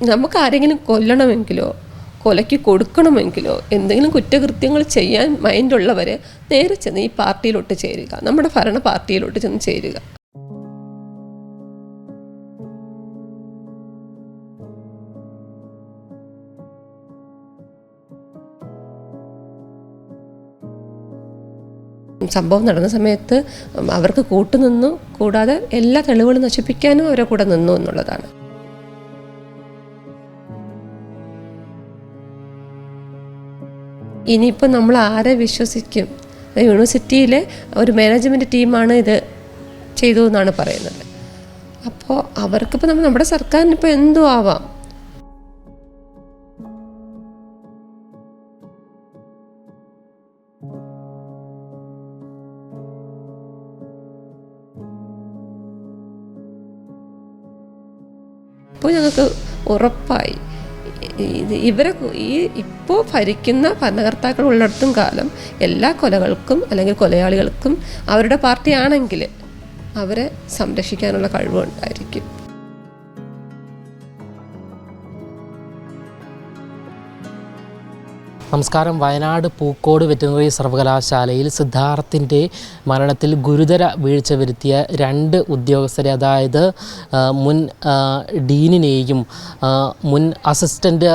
നമുക്ക് ആരെങ്കിലും കൊല്ലണമെങ്കിലോ കൊലയ്ക്ക് കൊടുക്കണമെങ്കിലോ എന്തെങ്കിലും കുറ്റകൃത്യങ്ങൾ ചെയ്യാൻ മൈൻഡുള്ളവർ നേരെ ചെന്ന് ഈ പാർട്ടിയിലോട്ട് ചേരുക. നമ്മുടെ ഭരണ പാർട്ടിയിലോട്ട് ചെന്ന് ചേരുക. സംഭവം നടന്ന സമയത്ത് അവർക്ക് കൂട്ടുനിന്നു. കൂടാതെ എല്ലാ തെളിവുകളും നശിപ്പിക്കാനും അവരെ കൂടെ നിന്നു എന്നുള്ളതാണ്. ഇനിയിപ്പോൾ നമ്മൾ ആരെ വിശ്വസിക്കും? യൂണിവേഴ്സിറ്റിയിലെ ഒരു മാനേജ്മെന്റ് ടീമാണ് ഇത് ചെയ്തു എന്നാണ് പറയുന്നത്. അപ്പോൾ അവർക്കിപ്പോൾ നമ്മൾ നമ്മുടെ സർക്കാരിനിപ്പോൾ എന്തും ആവാം? അപ്പോൾ ഞങ്ങൾക്ക് ഉറപ്പായി. ഇത് ഇവരെ ഈ ഇപ്പോൾ ഭരിക്കുന്ന ഭരണകർത്താക്കൾ ഉള്ളിടത്തും കാലം എല്ലാ കൊലകൾക്കും അല്ലെങ്കിൽ കൊലയാളികൾക്കും അവരുടെ പാർട്ടിയാണെങ്കിൽ അവരെ സംരക്ഷിക്കാനുള്ള കഴിവുണ്ടായിരിക്കും. നമസ്കാരം. വയനാട് പൂക്കോട് വെറ്റിനറി സർവകലാശാലയിൽ സിദ്ധാർത്ഥിന്റെ മരണത്തിൽ ഗുരുതര വീഴ്ച വരുത്തിയ രണ്ട് ഉദ്യോഗസ്ഥരെ അതായത് മുൻ ഡീനിനെയും മുൻ അസിസ്റ്റന്റ്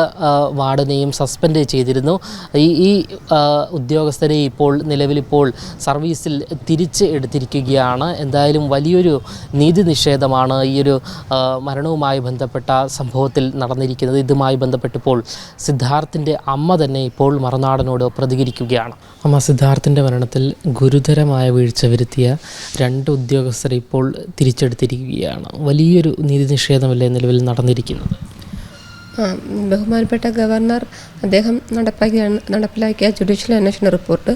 വാർഡനെയും സസ്പെൻഡ് ചെയ്തിരുന്നു. ഈ ഈ ഉദ്യോഗസ്ഥരെ ഇപ്പോൾ നിലവിലിപ്പോൾ സർവീസിൽ തിരിച്ച് എടുത്തിരിക്കുകയാണ്. എന്തായാലും വലിയൊരു നീതി നിഷേധമാണ് ഈയൊരു മരണവുമായി ബന്ധപ്പെട്ട സംഭവത്തിൽ നടന്നിരിക്കുന്നത്. ഇതുമായി ബന്ധപ്പെട്ടിപ്പോൾ സിദ്ധാർത്ഥിന്റെ അമ്മ തന്നെ ഇപ്പോൾ മറുനാടനോട് പ്രതികരിക്കുകയാണ്. അമ്മ സിദ്ധാർത്ഥിന്റെ മരണത്തിൽ ഗുരുതരമായ വീഴ്ച വരുത്തിയ രണ്ട് ഉദ്യോഗസ്ഥരെ ഇപ്പോൾ തിരിച്ചെടുത്തിരിക്കുകയാണ്. വലിയൊരു നീതി നിഷേധമല്ലേ നിലവിൽ നടന്നിരിക്കുന്നത്? ബഹുമാനപ്പെട്ട ഗവർണർ അദ്ദേഹം നടപ്പാക്കിയ നടപ്പിലാക്കിയ ജുഡീഷ്യൽ അന്വേഷണ റിപ്പോർട്ട്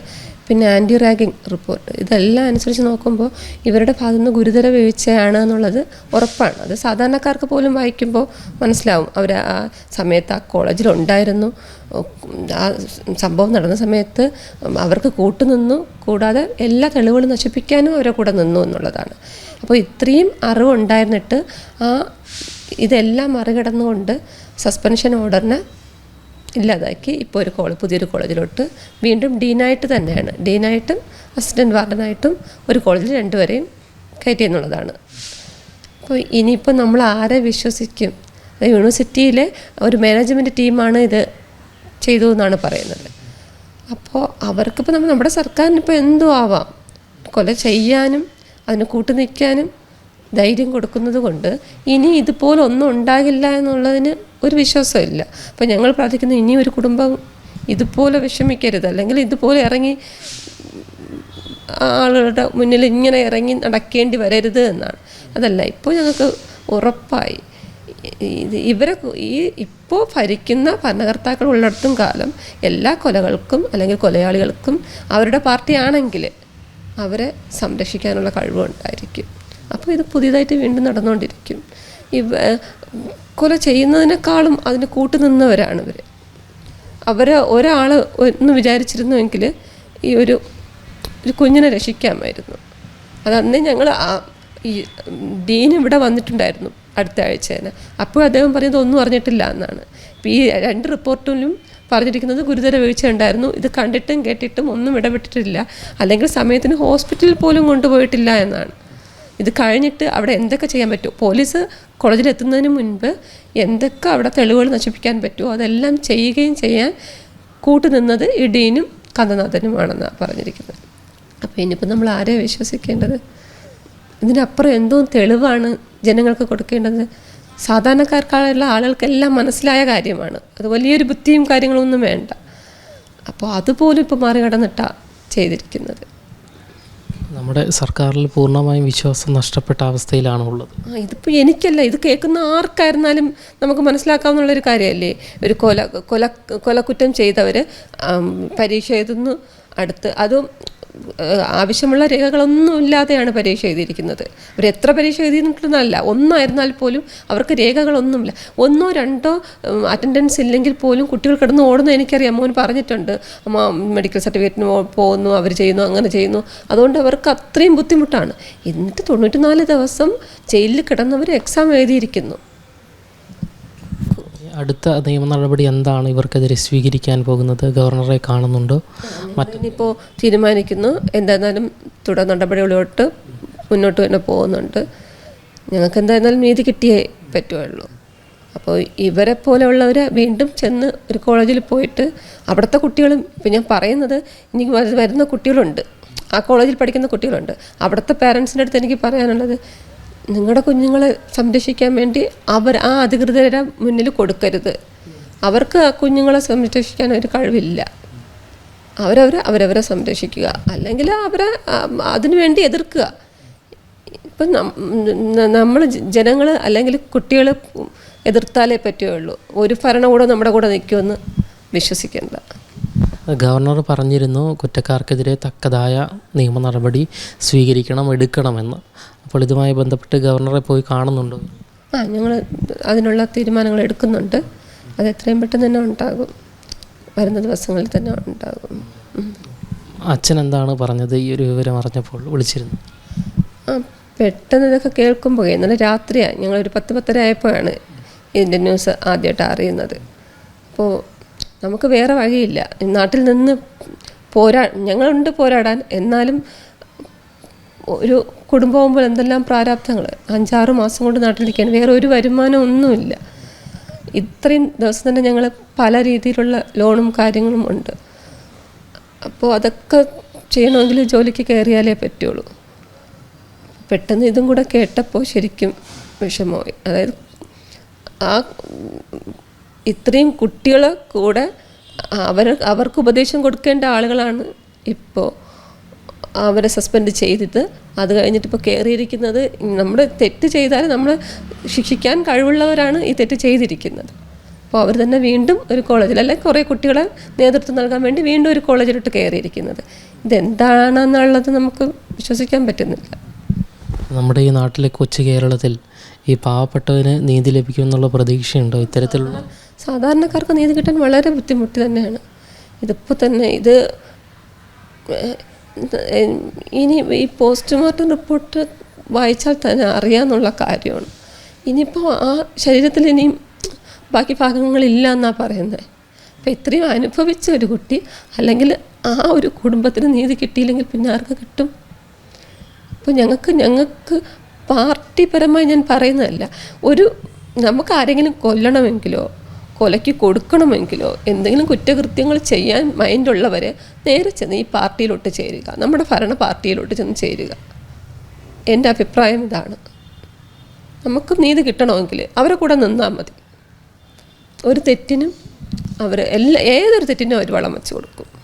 പിന്നെ ആന്റി റാഗിംഗ് റിപ്പോർട്ട് ഇതെല്ലാം അനുസരിച്ച് നോക്കുമ്പോൾ ഇവരുടെ ഭാഗത്തു നിന്ന് ഗുരുതര വീഴ്ചയാണ് എന്നുള്ളത് ഉറപ്പാണ്. അത് സാധാരണക്കാർക്ക് പോലും വായിക്കുമ്പോൾ മനസ്സിലാവും. അവർ ആ സമയത്ത് ആ കോളേജിലുണ്ടായിരുന്നു ആ സംഭവം നടന്ന സമയത്ത് അവർക്ക് കൂട്ടുനിന്നു കൂടാതെ എല്ലാ തെളിവുകളും നശിപ്പിക്കാനും അവരെ കൂടെ നിന്നു എന്നുള്ളതാണ്. അപ്പോൾ ഇത്രയും അറിവുണ്ടായിരുന്നിട്ട് ആ ഇതെല്ലാം മറികടന്നുകൊണ്ട് സസ്പെൻഷൻ ഓർഡറിനെ ഇല്ലാതാക്കി ഇപ്പോൾ ഒരു കോളേജ് പുതിയൊരു കോളേജിലോട്ട് വീണ്ടും ഡീനായിട്ട് തന്നെയാണ്. ഡീനായിട്ടും അസിസ്റ്റന്റ് വാർഡനായിട്ടും ഒരു കോളേജിൽ രണ്ടുപേരെയും കയറ്റി എന്നുള്ളതാണ്. അപ്പോൾ ഇനിയിപ്പോൾ നമ്മൾ ആരെ വിശ്വസിക്കും? യൂണിവേഴ്സിറ്റിയിലെ ഒരു മാനേജ്മെന്റ് ടീമാണ് ഇത് ചെയ്തു എന്നാണ് പറയുന്നത്. അപ്പോൾ അവർക്കിപ്പോൾ നമ്മൾ നമ്മുടെ സർക്കാരിന് ഇപ്പോൾ എന്തും ആവാം. കൊല ചെയ്യാനും അതിന് കൂട്ടു നിൽക്കാനും ധൈര്യം കൊടുക്കുന്നത് കൊണ്ട് ഇനി ഇതുപോലെ ഒന്നും ഉണ്ടാകില്ല എന്നുള്ളതിന് ഒരു വിശ്വാസമില്ല. അപ്പോൾ ഞങ്ങൾ പ്രാർത്ഥിക്കുന്നു ഇനി ഒരു കുടുംബം ഇതുപോലെ വിഷമിക്കരുത്. അല്ലെങ്കിൽ ഇതുപോലെ ഇറങ്ങി ആളുകളുടെ മുന്നിൽ ഇങ്ങനെ ഇറങ്ങി നടക്കേണ്ടി വരരുത് എന്നാണ്. അതല്ല ഇപ്പോൾ ഞങ്ങൾക്ക് ഉറപ്പായി. ഇവരെ ഈ ഇപ്പോൾ ഭരിക്കുന്ന ഭരണകർത്താക്കൾ ഉള്ളിടത്തും കാലം എല്ലാ കൊലകൾക്കും അല്ലെങ്കിൽ കൊലയാളികൾക്കും അവരുടെ പാർട്ടിയാണെങ്കിൽ അവരെ സംരക്ഷിക്കാനുള്ള കഴിവുണ്ടായിരിക്കും. അപ്പോൾ ഇത് പുതിയതായിട്ട് വീണ്ടും നടന്നുകൊണ്ടിരിക്കും. ഇവ കൊല ചെയ്യുന്നതിനേക്കാളും അതിന് കൂട്ടുനിന്നവരാണ് ഇവർ അവർ ഒരാൾ ഒന്ന് വിചാരിച്ചിരുന്നുവെങ്കിൽ ഈ ഒരു ഒരു കുഞ്ഞിനെ രക്ഷിക്കാമായിരുന്നു. അത് അന്നേ ഞങ്ങൾ ഈ ഡീൻ ഇവിടെ വന്നിട്ടുണ്ടായിരുന്നു അടുത്ത ആഴ്ച തന്നെ. അപ്പോൾ അദ്ദേഹം പറഞ്ഞത് ഒന്നും അറിഞ്ഞിട്ടില്ല എന്നാണ്. ഈ രണ്ട് റിപ്പോർട്ടിലും പറഞ്ഞിരിക്കുന്നത് ഗുരുതര വീഴ്ച ഉണ്ടായിരുന്നു. ഇത് കണ്ടിട്ടും കേട്ടിട്ടും ഒന്നും ഇടപെട്ടിട്ടില്ല. അല്ലെങ്കിൽ സമയത്തിന് ഹോസ്പിറ്റലിൽ പോലും കൊണ്ടുപോയിട്ടില്ല എന്നാണ്. ഇത് കഴിഞ്ഞിട്ട് അവിടെ എന്തൊക്കെ ചെയ്യാൻ പറ്റും? പോലീസ് കോളേജിലെത്തുന്നതിന് മുൻപ് എന്തൊക്കെ അവിടെ തെളിവുകൾ നശിപ്പിക്കാൻ പറ്റുമോ? അതെല്ലാം ചെയ്യുകയും ചെയ്യാൻ കൂട്ടുനിന്നത് ഇടീനും കഥനാഥനുമാണെന്നാണ് പറഞ്ഞിരിക്കുന്നത്. അപ്പോൾ ഇനിയിപ്പോൾ നമ്മൾ ആരെ വിശ്വസിക്കേണ്ടത്? ഇതിനപ്പുറം എന്തോ തെളിവാണ് ജനങ്ങൾക്ക് കൊടുക്കേണ്ടത്? സാധാരണക്കാർക്കുള്ള ആളുകൾക്കെല്ലാം മനസ്സിലായ കാര്യമാണ്. അത് വലിയൊരു ബുദ്ധിയും കാര്യങ്ങളൊന്നും വേണ്ട. അപ്പോൾ അതുപോലും ഇപ്പോൾ മറികടന്നിട്ടാണ് ചെയ്തിരിക്കുന്നത്. നമ്മുടെ സർക്കാരിൽ പൂർണമായും വിശ്വാസം നഷ്ടപ്പെട്ട അവസ്ഥയിലാണ് ഉള്ളത്. ഇതിപ്പോൾ എനിക്കല്ല ഇത് കേൾക്കുന്ന ആർക്കായിരുന്നാലും നമുക്ക് മനസ്സിലാക്കാവുന്നുള്ളൊരു കാര്യമല്ലേ? ഒരു കൊല കൊല കൊലക്കുറ്റം ചെയ്തവർ പരീക്ഷ എഴുതുന്നു അടുത്ത് അതും ആവശ്യമുള്ള രേഖകളൊന്നും ഇല്ലാതെയാണ് പരീക്ഷ എഴുതിയിരിക്കുന്നത്. അവർ എത്ര പരീക്ഷ എഴുതിയിട്ടുണ്ടെന്നല്ല ഒന്നായിരുന്നാൽ പോലും അവർക്ക് രേഖകളൊന്നുമില്ല. ഒന്നോ രണ്ടോ അറ്റൻഡൻസ് ഇല്ലെങ്കിൽ പോലും കുട്ടികൾ കിടന്ന് ഓടുന്നു എനിക്കറിയാം. മോൻ പറഞ്ഞിട്ടുണ്ട് അമ്മ മെഡിക്കൽ സർട്ടിഫിക്കറ്റിന് പോകുന്നു അവർ ചെയ്യുന്നു അങ്ങനെ ചെയ്യുന്നു. അതുകൊണ്ട് അവർക്ക് അത്രയും ബുദ്ധിമുട്ടാണ്. എന്നിട്ട് തൊണ്ണൂറ്റി നാല് ദിവസം ജയിലിൽ കിടന്നവർ എക്സാം എഴുതിയിരിക്കുന്നു. അടുത്ത നിയമ നടപടി എന്താണ്? ഇവർക്കെതിരെ സ്വീകരിക്കാൻ പോകുന്നത് ഗവർണറെ കാണുന്നുണ്ടോ? മറ്റിപ്പോൾ തീരുമാനിക്കുന്നു. എന്തായിരുന്നാലും തുടർ നടപടികളിലോട്ട് മുന്നോട്ട് തന്നെ പോകുന്നുണ്ട്. ഞങ്ങൾക്ക് എന്തായിരുന്നാലും നീതി കിട്ടിയേ പറ്റുള്ളൂ അപ്പോൾ ഇവരെ പോലെയുള്ളവർ വീണ്ടും ചെന്ന് ഒരു കോളേജിൽ പോയിട്ട് അവിടുത്തെ കുട്ടികളും ഇപ്പം ഞാൻ പറയുന്നത് ഇനി വരുന്ന കുട്ടികളുണ്ട്. ആ കോളേജിൽ പഠിക്കുന്ന കുട്ടികളുണ്ട്. അവിടുത്തെ പേരൻസിന്റെ അടുത്ത് എനിക്ക് പറയാനുള്ളത് നിങ്ങളുടെ കുഞ്ഞുങ്ങളെ സംരക്ഷിക്കാൻ വേണ്ടി അവർ ആ അധികൃതരുടെ മുന്നിൽ കൊടുക്കരുത്. അവർക്ക് ആ കുഞ്ഞുങ്ങളെ സംരക്ഷിക്കാൻ ഒരു കഴിവില്ല. അവരവർ അവരവരെ സംരക്ഷിക്കുക. അല്ലെങ്കിൽ അവരെ അതിനു വേണ്ടി എതിർക്കുക. ഇപ്പം നമ്മൾ ജനങ്ങൾ അല്ലെങ്കിൽ കുട്ടികൾ എതിർത്താലേ പറ്റുകയുള്ളൂ. ഒരു ഭരണകൂടം നമ്മുടെ കൂടെ നിൽക്കുമെന്ന് വിശ്വസിക്കേണ്ട. ഗവർണർ പറഞ്ഞിരുന്നു കുറ്റക്കാർക്കെതിരെ തക്കതായ നിയമ നടപടി സ്വീകരിക്കണം എടുക്കണമെന്ന്. അപ്പോൾ ഇതുമായി ബന്ധപ്പെട്ട് ഗവർണറെ പോയി കാണുന്നുണ്ടോ? ആ ഞങ്ങൾ അതിനുള്ള തീരുമാനങ്ങൾ എടുക്കുന്നുണ്ട്. അത് എത്രയും പെട്ടെന്ന് തന്നെ ഉണ്ടാകും. വരുന്ന ദിവസങ്ങളിൽ തന്നെ ഉണ്ടാകും. അച്ഛൻ എന്താണ് പറഞ്ഞത്? ഈ ഒരു വിവരം അറിഞ്ഞപ്പോൾ വിളിച്ചിരുന്നു. ആ പെട്ടെന്ന് ഇതൊക്കെ കേൾക്കുമ്പോൾ ഇന്നലെ രാത്രിയാണ് ഞങ്ങളൊരു പത്ത് പത്തര ആയപ്പോഴാണ് ഇതിന്റെ ന്യൂസ് ആദ്യമായിട്ട് അറിയുന്നത്. അപ്പോൾ നമുക്ക് വേറെ വഴിയില്ല. നാട്ടിൽ നിന്ന് പോരാ ഞങ്ങളുണ്ട് പോരാടാൻ. എന്നാലും ഒരു കുടുംബമാകുമ്പോൾ എന്തെല്ലാം പ്രാരാബ്ധങ്ങൾ അഞ്ചാറ് മാസം കൊണ്ട് നാട്ടിലിരിക്കുകയാണ് വേറെ ഒരു വരുമാനം ഒന്നുമില്ല. ഇത്രയും ദിവസം തന്നെ ഞങ്ങൾ പല രീതിയിലുള്ള ലോണും കാര്യങ്ങളും ഉണ്ട്. അപ്പോൾ അതൊക്കെ ചെയ്യണമെങ്കിൽ ജോലിക്ക് കയറിയാലേ പറ്റുള്ളൂ. പെട്ടെന്ന് ഇതും കൂടെ കേട്ടപ്പോൾ ശരിക്കും വിഷമമായി. അതായത് ആ ഇത്രയും കുട്ടികൾ കൂടെ അവർ അവർക്ക് ഉപദേശം കൊടുക്കേണ്ട ആളുകളാണ് ഇപ്പോൾ അവരെ സസ്പെൻഡ് ചെയ്തിട്ട്. അത് കഴിഞ്ഞിട്ട് ഇപ്പോൾ കയറിയിരിക്കുന്നത് നമ്മൾ തെറ്റ് ചെയ്താൽ നമ്മൾ ശിക്ഷിക്കാൻ കഴിവുള്ളവരാണ് ഈ തെറ്റ് ചെയ്തിരിക്കുന്നത്. അപ്പോൾ അവർ തന്നെ വീണ്ടും ഒരു കോളേജിൽ അല്ലെങ്കിൽ കുറേ കുട്ടികളെ നേതൃത്വം നൽകാൻ വേണ്ടി വീണ്ടും ഒരു കോളേജിലോട്ട് കയറിയിരിക്കുന്നത് ഇതെന്താണെന്നുള്ളത് നമുക്ക് വിശ്വസിക്കാൻ പറ്റുന്നില്ല. നമ്മുടെ ഈ നാട്ടിലെ കൊച്ചു കേരളത്തിൽ ഈ പാവപ്പെട്ടവന് നീതി ലഭിക്കുമെന്നുള്ള പ്രതീക്ഷയുണ്ടോ? ഇത്തരത്തിലുള്ള സാധാരണക്കാർക്ക് നീതി കിട്ടാൻ വളരെ ബുദ്ധിമുട്ട് തന്നെയാണ്. ഇതിപ്പോൾ തന്നെ ഇത് ഇനി ഈ പോസ്റ്റ്മോർട്ടം റിപ്പോർട്ട് വായിച്ചാൽ തന്നെ അറിയാമെന്നുള്ള കാര്യമാണ്. ഇനിയിപ്പോൾ ആ ശരീരത്തിൽ ഇനിയും ബാക്കി ഭാഗങ്ങളില്ല എന്നാണ് പറയുന്നത് അപ്പോൾ ഇത്രയും അനുഭവിച്ച ഒരു കുട്ടി അല്ലെങ്കിൽ ആ ഒരു കുടുംബത്തിന് നീതി കിട്ടിയില്ലെങ്കിൽ പിന്നെ ആർക്ക് കിട്ടും? അപ്പോൾ ഞങ്ങൾക്ക് ഞങ്ങൾക്ക് പാർട്ടിപരമായി ഞാൻ പറയുന്നതല്ല. ഒരു നമുക്ക് ആരെങ്കിലും കൊല്ലണമെങ്കിലോ കൊലയ്ക്ക് കൊടുക്കണമെങ്കിലോ എന്തെങ്കിലും കുറ്റകൃത്യങ്ങൾ ചെയ്യാൻ മൈൻഡുള്ളവരെ നേരെ ചെന്ന് ഈ പാർട്ടിയിലോട്ട് ചേരുക. നമ്മുടെ ഭരണ പാർട്ടിയിലോട്ട് ചെന്ന് ചേരുക. എന്റെ അഭിപ്രായം ഇതാണ്. നമുക്ക് നീതി കിട്ടണമെങ്കിൽ അവരെ കൂടെ നിന്നാൽ മതി. ഒരു തെറ്റിനും അവർ എല്ലാ ഏതൊരു തെറ്റിനും അവർ വളം വെച്ച് കൊടുക്കും.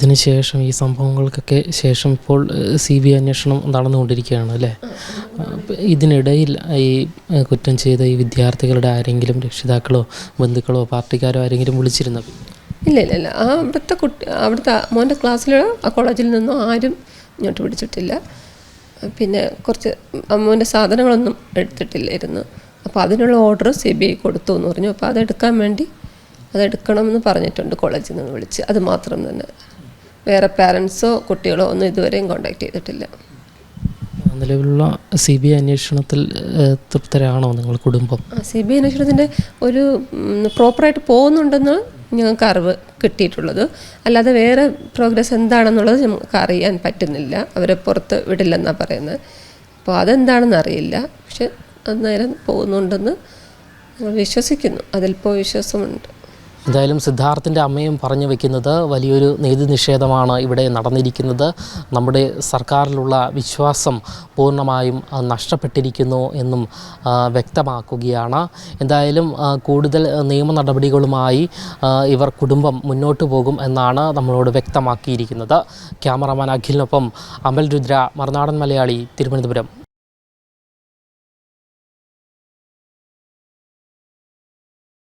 ഇതിന് ശേഷം ഈ സംഭവങ്ങൾക്കൊക്കെ ശേഷം ഇപ്പോൾ സി ബി ഐ അന്വേഷണം നടന്നുകൊണ്ടിരിക്കുകയാണ് അല്ലേ? ഇതിനിടയിൽ ഈ കുറ്റം ചെയ്ത ഈ വിദ്യാർത്ഥികളുടെ ആരെങ്കിലും രക്ഷിതാക്കളോ ബന്ധുക്കളോ പാർട്ടിക്കാരോ ആരെങ്കിലും വിളിച്ചിരുന്നത് ഇല്ല ഇല്ല ഇല്ല. ആ അവിടുത്തെ കുട്ടി അവിടുത്തെ മോന്റെ ക്ലാസ്സിലോ കോളേജിൽ നിന്നോ ആരും ഇങ്ങോട്ട് പിടിച്ചിട്ടില്ല പിന്നെ കുറച്ച് അമ്മൂന്റെ സാധനങ്ങളൊന്നും എടുത്തിട്ടില്ലായിരുന്നു. അപ്പോൾ അതിനുള്ള ഓർഡർ സി ബി ഐ കൊടുത്തു എന്ന് പറഞ്ഞു. അപ്പോൾ അതെടുക്കാൻ വേണ്ടി അതെടുക്കണമെന്ന് പറഞ്ഞിട്ടുണ്ട് കോളേജിൽ നിന്ന് വിളിച്ച്. അത് മാത്രം തന്നെ. വേറെ പാരൻസോ കുട്ടികളോ ഒന്നും ഇതുവരെയും കോണ്ടാക്ട് ചെയ്തിട്ടില്ല. നിലവിലുള്ള സി ബി ഐ അന്വേഷണത്തിൽ തൃപ്തരാണോ നിങ്ങൾ കുടുംബം? സി ബി ഐ അന്വേഷണത്തിന്റെ ഒരു പ്രോപ്പറായിട്ട് പോകുന്നുണ്ടെന്ന് ഞങ്ങൾക്ക് അറിവ് കിട്ടിയിട്ടുള്ളത്. അല്ലാതെ വേറെ പ്രോഗ്രസ് എന്താണെന്നുള്ളത് ഞങ്ങൾക്ക് അറിയാൻ പറ്റുന്നില്ല. അവരെ പുറത്ത് വിടില്ലെന്നാണ് പറയുന്നത്. അപ്പോൾ അതെന്താണെന്ന് അറിയില്ല. പക്ഷെ അന്നേരം നേരെ പോകുന്നുണ്ടെന്ന് ഞങ്ങൾ വിശ്വസിക്കുന്നു. അതിലിപ്പോൾ വിശ്വാസമുണ്ട്. എന്തായാലും സിദ്ധാർത്ഥിന്റെ അമ്മയും പറഞ്ഞു വെക്കുന്നത് വലിയൊരു നീതി നിഷേധമാണ് ഇവിടെ നടന്നിരിക്കുന്നത്. നമ്മുടെ സർക്കാരിലുള്ള വിശ്വാസം പൂർണമായും നഷ്ടപ്പെട്ടിരിക്കുന്നു എന്നും വ്യക്തമാക്കുകയാണ്. എന്തായാലും കൂടുതൽ നിയമ നടപടികളുമായി ഇവർ കുടുംബം മുന്നോട്ട് പോകും എന്നാണ് നമ്മളോട് വ്യക്തമാക്കിയിരിക്കുന്നത്. ക്യാമറമാൻ അഖിലിനൊപ്പം അമൽ രുദ്ര മറുനാടൻ മലയാളി തിരുവനന്തപുരം.